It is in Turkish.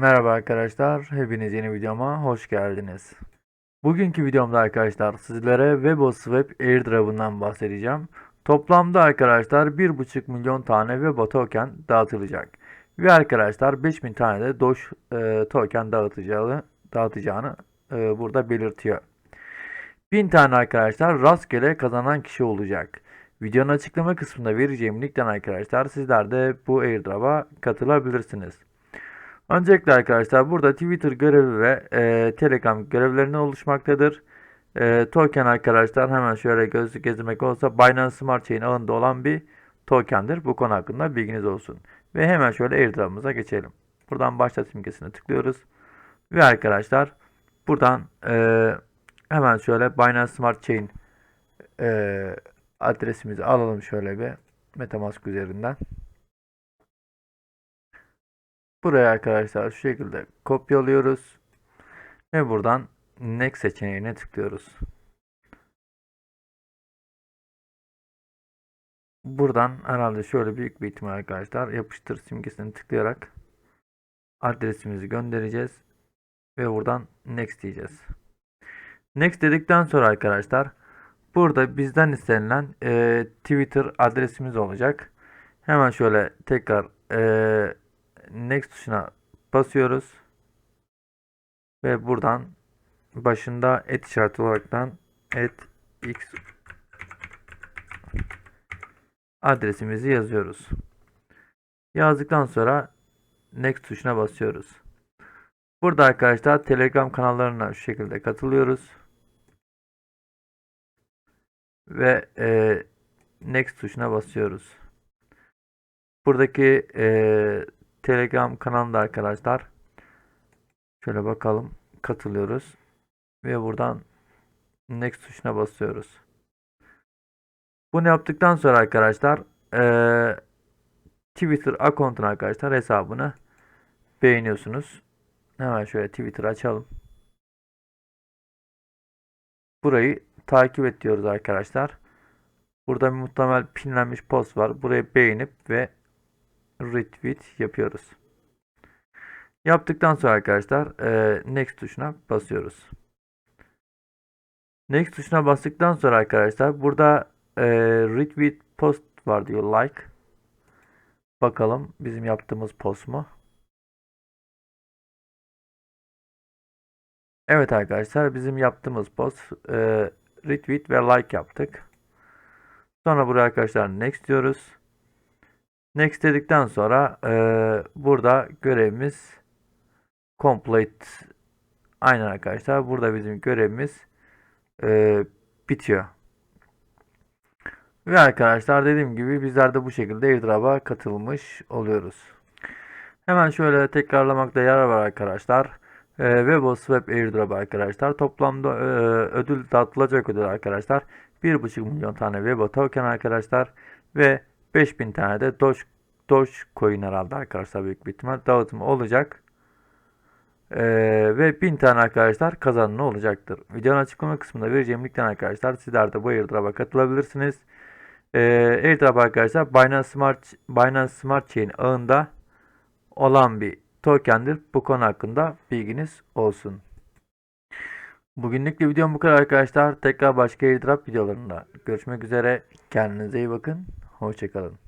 Merhaba arkadaşlar, hepiniz yeni videoma hoş geldiniz. Bugünkü videomda arkadaşlar sizlere WebOSwap Airdrop'undan bahsedeceğim. Toplamda arkadaşlar 1.5 milyon tane Webo token dağıtılacak. Ve arkadaşlar 5000 tane de Doge e, token dağıtacağı, dağıtacağını e, burada belirtiyor. 1000 tane arkadaşlar rastgele kazanan kişi olacak. Videonun açıklama kısmında vereceğim linkten arkadaşlar sizler de bu airdrop'a katılabilirsiniz. Öncelikle arkadaşlar burada Twitter görevi ve e, Telegram görevlerinden oluşmaktadır. E, token arkadaşlar hemen şöyle gözlük gezdirmek olsa Binance Smart Chain ağında olan bir tokendir. Bu konu hakkında bilginiz olsun. Ve hemen şöyle airdrop'ımıza geçelim. Buradan başlat simgesine tıklıyoruz. Ve arkadaşlar buradan e, hemen şöyle Binance Smart Chain e, adresimizi alalım şöyle bir Metamask üzerinden. Buraya arkadaşlar şu şekilde kopyalıyoruz. Ve buradan Next seçeneğine tıklıyoruz. Buradan herhalde şöyle büyük bir ihtimal arkadaşlar yapıştır simgesini tıklayarak adresimizi göndereceğiz. Ve buradan Next diyeceğiz. Next dedikten sonra arkadaşlar burada bizden istenilen e, Twitter adresimiz olacak. Hemen şöyle tekrar e, Next tuşuna basıyoruz. Ve buradan başında et işareti olaraktan et x adresimizi yazıyoruz. Yazdıktan sonra next tuşuna basıyoruz. Burada arkadaşlar Telegram kanallarına şu şekilde katılıyoruz. Ve e, next tuşuna basıyoruz. Buradaki e, Telegram kanalında arkadaşlar şöyle bakalım katılıyoruz ve buradan next tuşuna basıyoruz. Bunu yaptıktan sonra arkadaşlar ee, Twitter account'un arkadaşlar hesabını beğeniyorsunuz. Hemen şöyle Twitter açalım. Burayı takip et diyoruz arkadaşlar. Burada muhtemel pinlenmiş post var. Burayı beğenip ve retweet yapıyoruz. Yaptıktan sonra arkadaşlar e, next tuşuna basıyoruz. Next tuşuna bastıktan sonra arkadaşlar burada e, retweet post var diyor like. Bakalım bizim yaptığımız post mu? Evet arkadaşlar bizim yaptığımız post e, retweet ve like yaptık. Sonra buraya arkadaşlar next diyoruz. Next dedikten sonra e, burada görevimiz complete. Aynen arkadaşlar. Burada bizim görevimiz e, bitiyor. Ve arkadaşlar dediğim gibi bizler de bu şekilde airdrop'a katılmış oluyoruz. Hemen şöyle tekrarlamakta yarar var arkadaşlar. E, Webos Web Airdrop arkadaşlar. Toplamda e, ödül dağıtılacak ödül arkadaşlar. 1.5 milyon tane Webo token arkadaşlar. Ve 5000 tane de Doge, Doge coin herhalde arkadaşlar büyük bir ihtimal dağıtımı olacak. Ee, ve 1000 tane arkadaşlar kazanını olacaktır. Videonun açıklama kısmında vereceğim linkten arkadaşlar sizler de bu airdrop'a katılabilirsiniz. Ee, airdrop arkadaşlar Binance Smart, Binance Smart Chain ağında olan bir tokendir. Bu konu hakkında bilginiz olsun. Bugünlük de videom bu kadar arkadaşlar. Tekrar başka airdrop videolarında görüşmek üzere. Kendinize iyi bakın. Hoşçakalın.